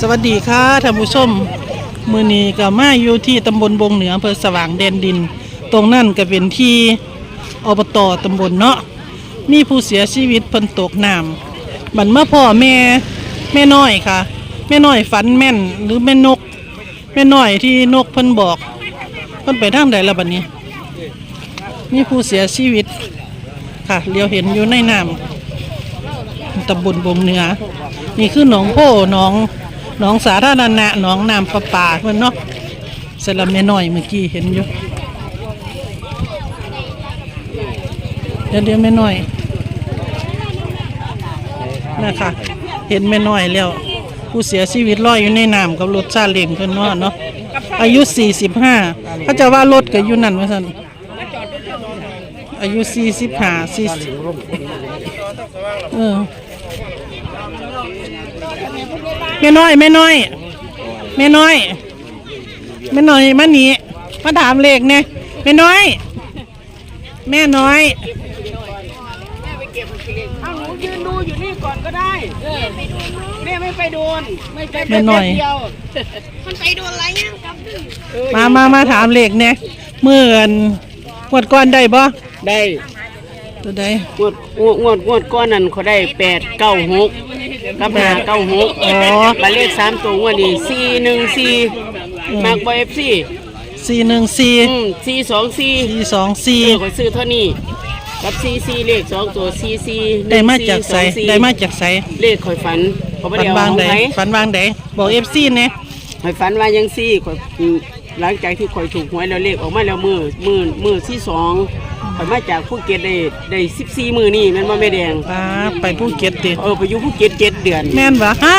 สวัสดีค่ะท่านผู้ชมมือนี้ก็มาอยู่ที่ตำบลบงเหนืออำเภอสว่างแดนดิน ตรงนั่นก็เป็นที่อบตตำบลเนาะมีผู้เสียชีวิตเพิ่นตกน้ำบันเมาพ่อแม่แม่น้อยค่ะ แม่น้อยฝันแม่นหรือแม่นก แม่น้อยที่นกเพิ่นบอกเพิ่นไปทางใดล้วบัดนี้ มีผู้เสียชีวิตค่ะเลียวเห็นอยู่ในน้ำตำบลบงเหนือ นี่คือหนองโพหนอง หนองสาธารณะหนองน้ำประปาเพื่อนเนาะเสร็จแล้วแม่น้อยเมื่อกี้เห็นอยู่เดี๋ยวเดี๋ยวแม่น้อยนะคะเห็นแม่น้อยแล้ว ผู้เสียชีวิตลอยอยู่ในน้ำกับรถซาเล้งเพื่อนเนาะเนาะอายุ 45เขาจะว่ารถก็อยู่นั่นว่าซั่นอายุ 45 40เออ แม่น้อยแม่น้อยแม่น้อยแม่น้อยมานี่มาถามเลขเนี่ยแม่น้อย แม่น้อยเอาหนูยืนดูอยู่นี่ก่อนก็ได้แม่ไม่ไปโดนไม่ไปแม่น้อยเดียวมันไปโดนอะไรยังกับมามามาถามเลขเนี่ยเมื่อกันงวดก่อนได้บ่ได้ตัวใดงวดงวดงวดงวดก้อนนั้นเขาได้แปดเก้าหก กับหาเก้าหกอ๋อมาเลขสามตัวงวดนี้สี่หนึ่งสี่มากบอยเอฟซีสี่หนึ่งสี่อืมสี่สองสี่สี่สองสี่เออคอยซื้อเท่านี้กับสี่สี่เลขสองตัวสี่สี่ได้มาจากไสได้มาจากไสเลขคอยฝันเขาไม่ฝัได้นเอาวางของใดใครฝันวางใดบอกเอฟซีเนี่ย ข่อยฝันว่ายังซี่ข่อยอืมหลังจากที่ข่อยถูกหวยแล้วเลขออกมาแล้วมือมือมือที่สอง ข่อยมาจากภูเก็ตได้ได้สิบสี่มือนี่แมันว่าแม่แดงป้าไปภูเก็ตติเออไปอยู่ภูเก็ตเจ็ดเดือนแม่นวะฮะ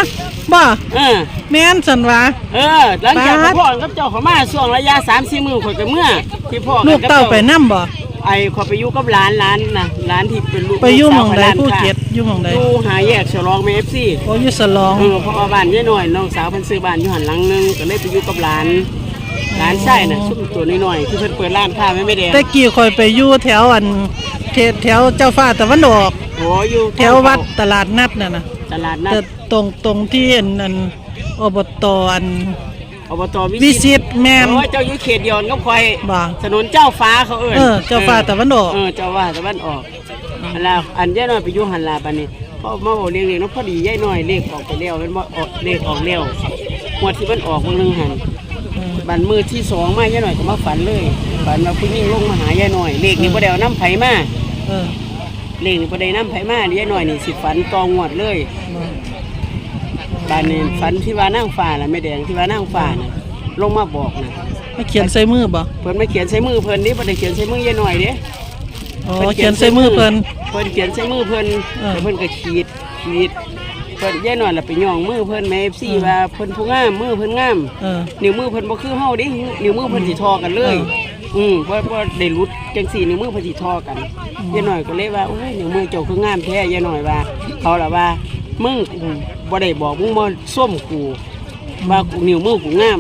บ่เออแม่นสันวะเออหลังจากป๊าดพ่อกับเจ้าเขามาช่วงระยะสามสี่มือข่อยก็เมื่อที่พ่อลูกเต้าไปนํบ่ไอ้ข่อยไปอยู่กับหลานหลานนะหลานที่เป็นลูกไปอยู่หมลูองสาวใดร้านภูค้าเก็ตอยู่หมองใดอยู่หาแยกฉลองเมฟซี่โอ้อยู่สลองเออเพราะว่าบ้านยายหน่อยน้องสาวเพิ่นซื้อบ้านอยู่หันหลังนึงก็เลยไปอยู่กับหลาน หลานชายน่ะซุ่มตัวน้อยๆที่เพิ่นเปิดร้านค้าแม่ไม่แดงแต่กี้คอยไปอยู่แถวอันเขตแถวเจ้าฟ้าตะวันออกโอ้อยู่แถววัดตลาดนัดน่ะนะตลาดนัแต่ดตรงตรงที่อันอันอบตอันอบตวิวิสิตแมนโอ้ยเจ้าอยู่เขตเดียวกับข่อยบ่ถนนเจ้าฟ้าเขาเอิ้นเออเจ้าฟ้าตะวันออกเออเจ้าฟ้าตะวันออกอันลาอันยายน้อยไปอยู่หันลาบัดนี้พอมาบอกเรียงๆเนาะพอดียายน้อยเลขออกไปแล้วมันบ่ออกเลขออกแล้วงวดที่มันออกมื้อนึงหันเออ บันมือที่สองมายายน้อยก็มาฝันเลยฝันว่าผู้หญิงลงมาหายายน้อยเลขนี้บ่ได้เอาน้ำไผมาเออเลขนี้บ่ได้น้ำไผมาเดี๋ยายน้อยนี่สิฝันตองงวดเลยบ่บานนี้ฝันที่ว่านั่งฟ้าน่ะแม่แดงที่ว่านั่งฟ้าน่ะลงมาบอกน่ะมาเขียนใส่มือบ่เพิ่นไม่เขียนใส่มือเพิ่นนี่บ่ได้เขียนใส่มือยายน้อยเด้อ๋อเขียนใส่มือเพิ่นเพิ่นเขียนใส่มือเพิ่นเออแล้วเพิ่นก็ขีดขีด เพิ่นยายน้อยล่ะไปย่องมือเพิ่นแม่ FC เออว่าเพิ่นผู้งามมือเพิ่นงามเออ นิ้วมือเพิ่นบ่คือเฮาเดินิ้วมือเพิ่นสิทอกันเลย อืมบ่บ่ได้หลุดจังสี่นิ้วมือเพิ่นสิทอกันยายน้อยก็เลยว่าโอ้ยนิ้วมือเจ้าคืองามแท้ยายน้อยว่าเขาล่ะว่ามึงกูบ่ได้บอกมึงบ่ส้มกูว่ากูนิ้วมือกูงาม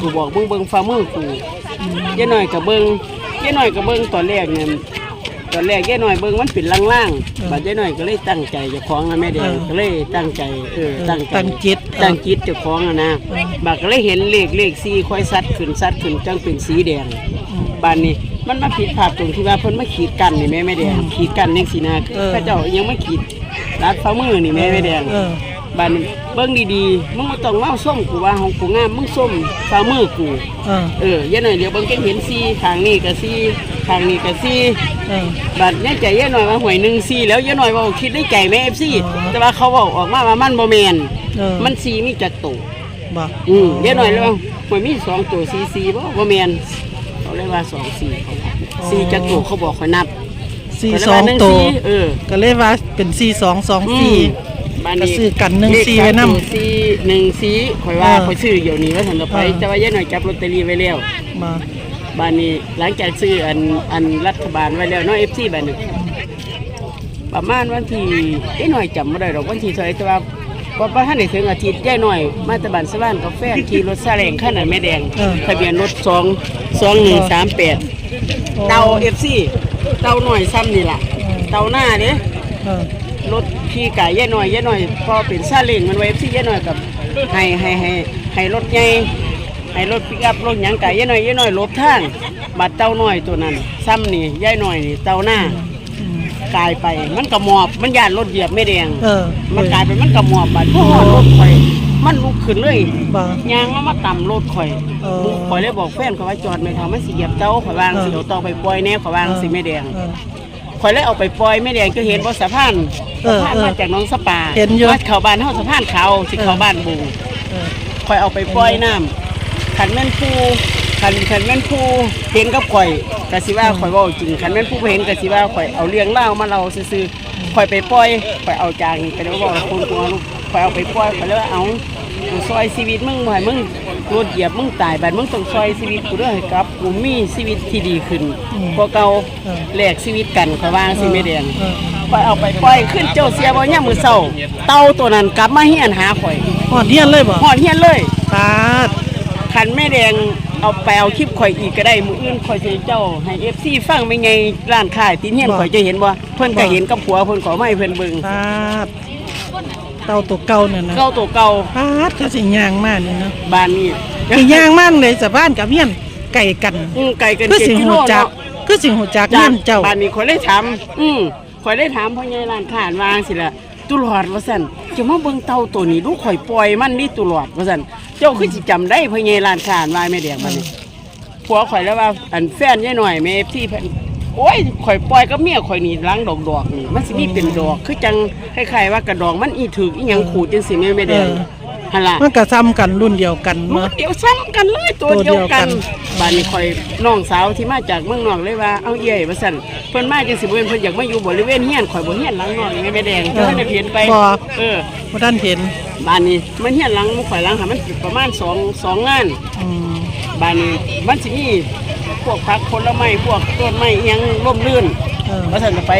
กูบอกมึงเบิ่งฝ่ามือกูยายน้อยก็เบิ่งยายน้อยก็เบิ่งตอนแรกเนี่ย ตอนแรกยายน้อยเบิ่งมันเป็นล่างๆบัดยายน้อยก็เลยตั้งใจเจ้าของนะแม่แดงก็เลยตั้งใจเออตั้งใจตั้งจิต ตั้งจิตเจ้าของอะนะบักก็เลยเห็นเลขเลขสีค่อยซัดขึ้นซัดขึ้นจังเป็นสีแดงอืมบ้านนี้มันมาผิดพลาดตรงที่ว่าเพิ่นมาขีดกันนี่แม่แม่แดงขีดกันจังสีนาคือเออพระเจ้ายังไม่ขีดรัดฝ่ามือนี่แม่แม่แดงเออบ้านนี้เบิ่งดีๆ มึงบ่ต้องเมาส้มกูว่าของกูงามมึงส้มฝ่ามือกู เออเอออย่าหน่อยเดี๋ยวเบิ่งก็เห็นสีทางนี้ก็สีทางนี้ก็สีเออ บัดเนี่ยใจย่าหน่อยว่าหวยหนึ่งสีแล้วย่าหน่อยว่าคิดได้ใจแม่ FC อ๋อแต่ว่าเขาบอกออกมาว่ามันบ่แม่นเออ มันสีมีจักตัวบ่อืมเดี๋ยวหน่อยแล้วมันมีสองตัวสี่สี่บ่บ่แมนเขาเรียกว่าสองสี่เขาบอกสี่จักรตัวเขาบอกเขานับสี่เขาเรียสกองว่าหนึ่ตัวเออ ก็เลยว่าเป็นสี่สองสองอืสี่มบ้านก็นี้ซื้อกันหนึ่งสี่ไว้นำสี่หนึ่งสี่ข่อยว่าเออข่อยซื้อเดี๋ยวนี้ว่าสันต่อไปเออ แต่ว่าย่าหน่อยจับลอตเตอรี่ไว้แล้วมา บ้านนี้หลังจากซื้ออันอันรัฐบาลไว้แล้วเนาะ FC บ้านนึงประมาณวันที่ไอ้หน่อยจำไม่ได้หรอกวันที่เท่าไหร่แต่ว่าว่าบ่ทันได้ถึงอาทิตย์ย่าหน่อย มาแตะบานสว่านกาแฟขี่รถซาเล้งคันนั้นแม่แดงเออทะเบียนรถสองสองหนึ่งสามแปดเตาเอฟซีเตาหน่อยซ้ำนี่ล่ะเตาหน้าเด้เออรถขี่ไก่ย่หน่อยย่หน่อยพอเป็นซาเล้งมันไว้เอฟซีย่หน่อยกับให้ให้ให้ให้รถใหญ่ ให้รถปิกอัพรถหยังไก่ยายน้อยยายน้อยหลบทางบัดเต้าน้อยตัวนั้น ซ้ำนี่ยายน้อยนี่เต้าหน้าอืมกลายไป มันกระหมอบมันย่านรถเหยียบไม่แดงเออมันกลายเป็นมันกระหมอบบัดพวกรถข่อยมันลุกขึ้นเลยบ่ ยางมันมาต่ำรถข่อยเออบุกข่อยเลยบอกแฟนเขาว่าจอดไม่ทำมันสิเหยียบเต้าข่อยวางสิเออเดี๋ยวต่อไปปล่อยแน่ข่อยวางสิไม่แดง เออ ข่อยเลยเอาไปปล่อยไม่แดงก็เห็นว่าสะพานเออสะพานเออมาจากหน้องสปาเห็นอยู่ว่าเขาบ้านเฮาสะพานเขาสิเขาบ้านบูเออ ข่อยเอาไปปล่อยน้ำ ขันแม่นผู้ขันขันแม่นผู้เห็นกับข่อยกะสิว่าข่อยเว่าจริงขันแม่นผู้บ่เห็นกะสิว่าข่อยเอาเลี้ยงเล่ามาเราซื่อๆข่อยไปปล่อยข่อยเอาจางไปแล้วบอกคนตัวลูกข่อยเอาไปปล่อยข่อยเลยว่าเอากูซอยชีวิตมึงบ่ให้มึงรถเหยียบมึงตายบัดมึงต้องซอยชีวิตกูด้วยให้กับกูมีชีวิตที่ดีขึ้นกว่าเก่าแลกชีวิตกันข่อยวางสิไม่แดงเออข่อยเอาไปปล่อยขึ้นเจ้าเสียบ่ยามมื้อเช้าเต่าตัวนั้นกลับมาเฮียนหาข่อยฮอดเฮียนเลยบ่ฮอดเฮียนเลยปาด คันแม่แดงเอาไปเอาคลิปข่อยอีกก็ได้มื้ออื่นข่อยสิเจ้าให้ FC ฟังไม่ไงร้านขายตีนเฮียนข่อยจะเห็นบ่เพิ่นก็เห็นกับผัวเพิ่นขอมาให้เพิ่นเบิ่งปาดเต่าตัวเก่าเนี่ยนะเก่าตัวเก่าปาดก็สิย่างมากนี่เนาะบ้านนี้สิย่างมากเลยสะบ้านกับเฮียนไก่กันอืมไกลเกินคือ7สิกิหูโลจักเนาะคือสิหูจักจ้ะเฮียนเจ้าบ้านนี้ข่อยเลยถามอืมข่อยได้ถามพ่อใหญ่ร้านค้าวางสิล่ะ ตุลอดว่าสั่นจะมาเบิ่งเต่าตัวนี้ดูข่อยปล่อยมันนี่ตุลอดว่าสั่นเจ้าคือสิจำได้พ่อใหญ่ร้านค้าวายแม่แดงบัดนี้ผัวข่อยแล้วว่าอันแฟนยายหน่อยแม่ที่เพิ่นโอ้ยข่อยปล่อยกับเมียข่อยนี่ล้างดอกดอกนี่มันสิมีเป็นดอก คือจังคล้ายๆว่ากระดองมันอีถึกอีหยังขูดจังสิแม่ไม่แดงเออ หั่นล่ะมันก็ซ้ำกันรุ่นเดียวกันมันเนาะ เดียวซ้ำกันเลยตัวตัวเดีเดียยววกักันน บ้านนี้ข่อยน้องสาวที่มาจากเมืองนอกเลยว่า เอาเอี่ยว่าซั่นเพิ่นมาจังสิบ่เป็นเพิ่นอยากมาอยู่บริเวณเฮียนข่อยบ่เฮียนหลังนอกนี่แม่ไม่แดงเจ้าได้เห็นไปบ่ เออ บ่ทันเห็นบ้านนี้มันเฮียนหลังข่อยหลังหามันประมาณสองสองงาน อืมบ้านนี้มันสิมีพวกผักผลไม้พวกต้นไม้อิหยังร่มรื่นเออ ว่าซั่นก็ไป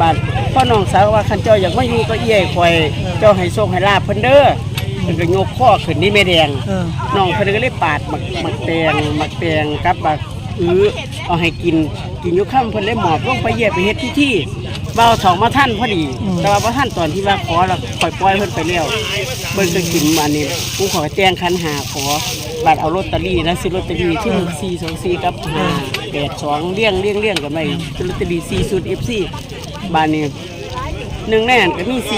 บ้านพ่อน้องสาวว่าคันเจ้าอยากมาอยู่ก็เอี้ยข่อยเจ้าให้โชคให้ลาภเพิ่นเด้อเพิ่ นก็ยกข้อขึ้นนี่แม่แดงเออ น้องเพิ่นก็เลยปาดหมักหมักแตงหมักแตงกับบักอื้อเอาให้กินกินอยู่ค่ำเพิ่นเลยหมอบลงไปเยี่ยไปเฮ็ดพิธีเบาสองมาท่านพอดี แต่ว่าบ่ท่านตอนที่ว่าขอแล้วปล่อยปล่อยเพิ่นไปแล้วเพิ่นก็กินมานี่กูขอแจ้งคันหาขอบัตรเอาลอตเตอรี่นะซื้อลอตเตอรี่ที่ 424กับ582เลี้ยงเลี้ยงเลี้ยงกันไปซื้อลอตเตอรี่4ชุด FC บ้านนี้หนึ่งแน่นก็มี4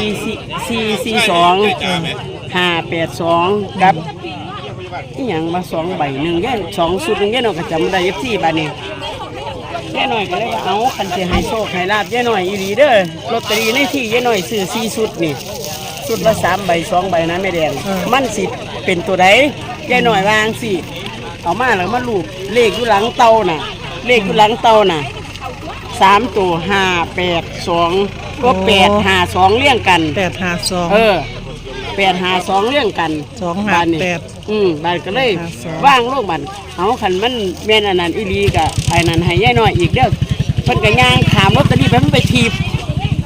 4 42 582กับอีหยังมาสองใบหนึ่งแย่สองสุดหนึ่งแย่หน่อยก็จำได้ยับสี่บาทนี่แย่หน่อยก็เลยว่าเอาคันเสียให้โชคให้ลาบแย่หน่อยอีหลีเด้อลอตเตอรี่ในที่แย่หน่อยซื้อสี่สุดนี่สุดละสามใบสองใบนะแม่แดงเออมันสิเป็นตัวใดแย่หน่อยวางสิเอามาแล้วมาลูบเลขอยู่หลังเตาน่ะ เลขอยู่หลังเตาน่ะสามตัวห้าแปดสองก็แปดห้าสองเลี่ยงกัน852เออ แปดหาสองเรื่องกันสองหาบ้นนี่แปด อืมบ้านก็เลยหาสอง ว่างโลกบันเอาคันมันแม่นอันนั้นอีหลีกะไอ้นั้นให้ย่ายน้อยอีกเด้อเพิ่นก็ย่างถามลอตเตอรี่ไปมันไปทีบ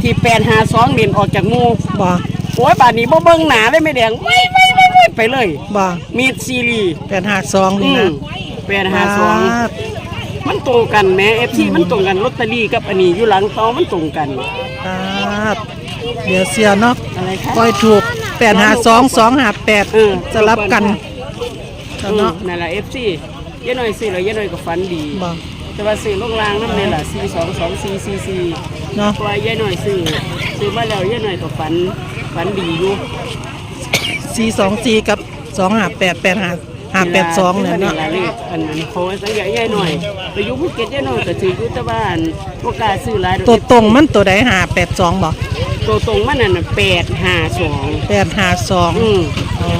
ทีแปดหาสองเด่นออกจากหมู่บ่โอ้ยบ้านนี้บ่เบิ่งหนาเลยไม่แดงไม่ไม่ไม่ไม่ไปเลย บ่มีดซีรีส์852อืนี่มนะแปดหาสองมันตรงกันแหม่เอฟซีมันตรงกันลอตเตอรี่กับอันนี้อยู่หลังเตามันตรงกันปาดเดี๋ยวเสียเนาะอะไรคะ ปล่อยถูก 852 258เออ สลับกันอืมเนาะ นั่นแหละเอฟซีย่ายน้อยซื้อแล้วย่ายน้อยก็ฝันดี บ่ แต่ว่าซื้อลูกลางนั่นนี่แหละสี่สองสองสี่สี่สี่เนาะเพราะว่าย่ายน้อยซื้อซื้อมาแล้วย่ายน้อยก็ฝันฝันดีอยู่424กับ258 85 582เนี่ยเนาะวลเลขอันนั้นโพสต์ตั้งใหญ่ย่ายน้อยไปอยู่ภูเก็ตย่ายน้อยก็ถืออยู่แต่บ้านพวกกล้าซื้อหลายดอกตัวตรงมันตัวใด582บ่ ตัวตรงมันนั่นน่ะแปดห้าสอง852อืม อ๋อ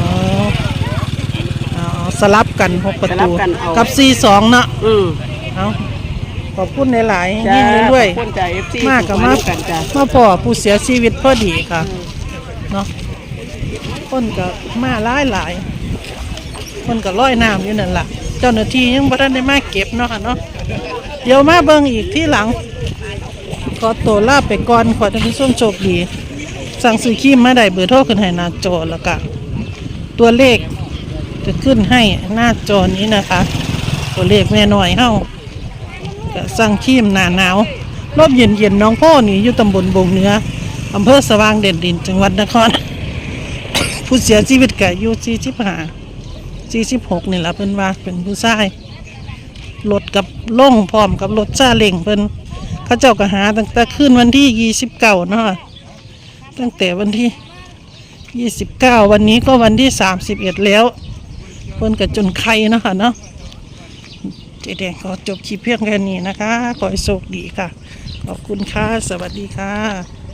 เอาสลับกันหกประสลัตูบกันเอา กับสี่สองเนาะอืมเอาขอบคุณหลายๆจ้ายิ่งเรื่อยขอบคุณจ้าเอฟซีๆมากกับมากกันจ้ามาพอผู้เสียชีวิตพอดีค่ะเนาะคนก็มาหลายหลายๆคนก็ร้อยน้ำอยู่นั่นล่ะ เจ้าหน้าที่ยังบ่ทันได้มาเก็บเนาะค่ะเนาะเดี๋ยวมาเบิ่งอีกที่หลัง ขอตัวลาไปก่อนขอท่านผู้ชมโชคดี สั่งซื้อครีมมาได้เบอร์โทรขึ้นให้หน้าจอแล้วก็ตัวเลขจะขึ้นให้หน้าจอนี้นะคะ ตัวเลขแม่น้อยเฮาก็สั่งครีมหนาหนาวรอบเย็นเย็นๆน้องพ่อนี่อยู่ตำบลบงเนื้ออำเภอสว่างเด่นดินจังหวัดนคร ผู้เสียชีวิตก็อายุสี่สิบห้าสี่สิบหกนี่แหละเพิ่นว่าเป็นผู้ชายรถกับล่งพร้อมกับรถซาเล้งเพิ่น เขาเจ้าก็หาตั้งแต่ขึ้นวันที่ยี่สิบเก้าเนาะตั้งแต่วันที่ยี่สิบเก้าวันนี้ก็วันที่สามสิบเอ็ดแล้วเพิ่นก็จนไข่เนาะค่ะเนาะเจ๊แดงขอจบคลิปเพียงแค่นี้นะคะขอให้โชคดีค่ะ ขอบคุณค่ะ สวัสดีค่ะ